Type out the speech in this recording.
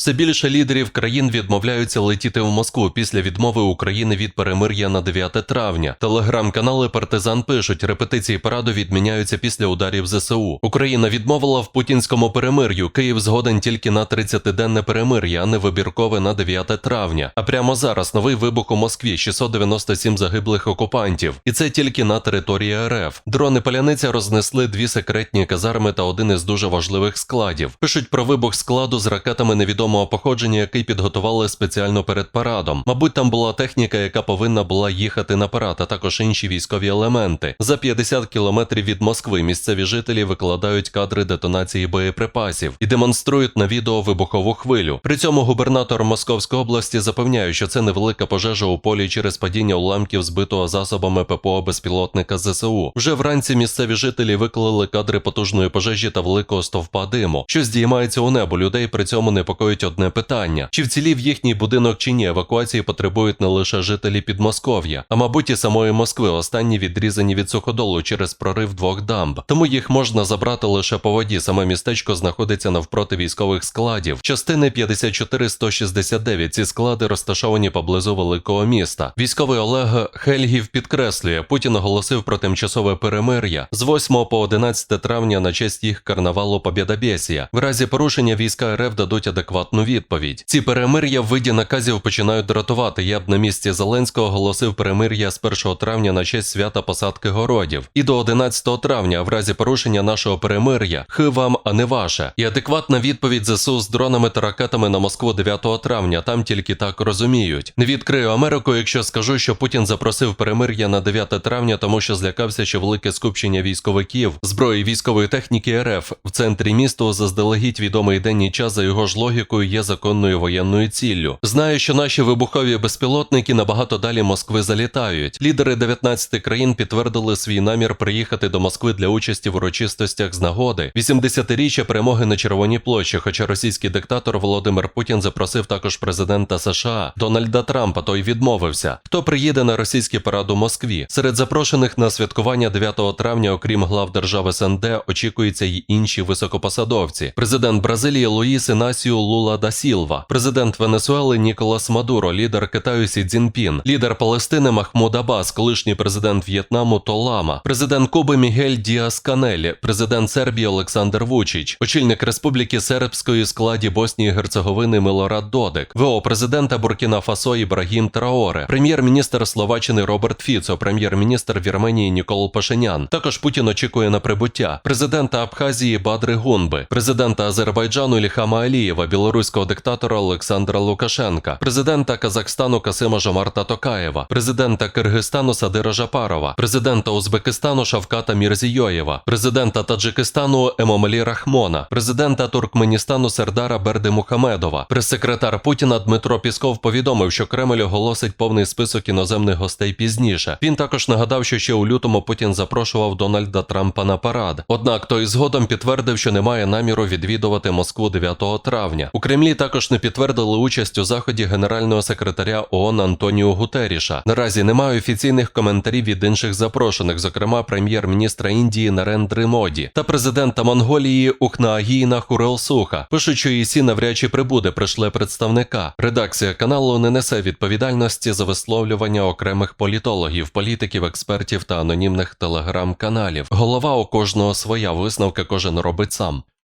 Все більше лідерів країн відмовляються летіти в Москву після відмови України від перемир'я на 9 травня. Телеграм-канали Партизан пишуть, репетиції параду відміняються після ударів ЗСУ. Україна відмовила в путінському перемир'ю. Київ згоден тільки на 30-денне перемир'я, а не вибіркове на 9 травня. А прямо зараз новий вибух у Москві 697 загиблих окупантів. І це тільки на території РФ. Дрони паляниця рознесли дві секретні казарми та один із дуже важливих складів. Пишуть про вибух складу з ракетами невідомого походження, який підготували спеціально перед парадом. Мабуть, там була техніка, яка повинна була їхати на парад, а також інші військові елементи. За 50 кілометрів від Москви місцеві жителі викладають кадри детонації боєприпасів і демонструють на відео вибухову хвилю. При цьому губернатор Московської області запевняє, що це невелика пожежа у полі через падіння уламків збитого засобами ППО безпілотника ЗСУ. Вже вранці місцеві жителі виклали кадри потужної пожежі та великого стовпа диму, що здіймається у небо. Людей при цьому непокоїть одне питання: чи вцілів їхній будинок чи ні, евакуації потребують не лише жителі Підмосков'я, а мабуть і самої Москви. Останні відрізані від суходолу через прорив двох дамб. Тому їх можна забрати лише по воді. Саме містечко знаходиться навпроти військових складів. Частини 54-169 ці склади розташовані поблизу великого міста. Військовий Олег Хельгів підкреслює, Путін оголосив про тимчасове перемир'я з 8 по 11 травня на честь їх карнавалу Побєдобєсія. В разі порушення війська РФ дадуть адекватну відповідь. Ці перемир'я в виді наказів починають дратувати. Я б на місці Зеленського оголосив перемир'я з 1 травня на честь свята посадки городів. І до 11 травня, в разі порушення нашого перемир'я, хи вам, а не ваше. І адекватна відповідь ЗСУ з дронами та ракетами на Москву 9 травня. Там тільки так розуміють. Не відкрию Америку, якщо скажу, що Путін запросив перемир'я на 9 травня, тому що злякався, що велике скупчення військовиків, зброї військової техніки РФ в центрі міста заздалегідь відомий день і час за його ж логікою є законною воєнною ціллю. Знаю, що наші вибухові безпілотники набагато далі Москви залітають. Лідери 19 країн підтвердили свій намір приїхати до Москви для участі в урочистостях з нагоди 80-річчя перемоги на Червоній площі. Хоча російський диктатор Володимир Путін запросив також президента США Дональда Трампа, той відмовився. Хто приїде на російський парад у Москві? Серед запрошених на святкування 9 травня, окрім глав держави СНД, очікуються й інші високопосадовці. Президент Бразилії Луїс Інасіо Лула да Сілва, президент Венесуели Ніколас Мадуро, лідер Китаю Сі Цзіньпін, лідер Палестини Махмуд Аббас, колишній президент В'єтнаму Толама, президент Куби Мігель Діас Канелі, президент Сербії Олександр Вучич, очільник Республіки Сербської складі Боснії Герцеговини Милорад Додик, ВО президента Буркіна Фасо Ібрагім Траоре, прем'єр-міністр Словаччини Роберт Фіцо, прем'єр-міністр Вірменії Нікол Пашинян. Також Путін очікує на прибуття президента Абхазії Бадри Гунби, президента Азербайджану Ільхама Алієва, білоруського диктатора Олександра Лукашенка, президента Казахстану Касима Жомарта Токаєва, президента Киргизстану Садира Жапарова, президента Узбекистану Шавката Мірзійоєва, президента Таджикистану Емомалі Рахмона, президента Туркменістану Сердара Берди Мухамедова. Прес-секретар Путіна Дмитро Пісков повідомив, що Кремль оголосить повний список іноземних гостей пізніше. Він також нагадав, що ще у лютому Путін запрошував Дональда Трампа на парад. Однак той згодом підтвердив, що немає наміру відвідувати Москву 9 травня. У Кремлі також не підтвердили участь у заході генерального секретаря ООН Антоніо Гутеріша. Наразі немає офіційних коментарів від інших запрошених, зокрема прем'єр-міністра Індії Нарендри Моді та президента Монголії Ухнаагіїна Хурелсуха. Пишуть, що ІСІ навряд чи прибуде, пришле представника. Редакція каналу не несе відповідальності за висловлювання окремих політологів, політиків, експертів та анонімних телеграм-каналів. Голова у кожного своя висновка кожен робить сам.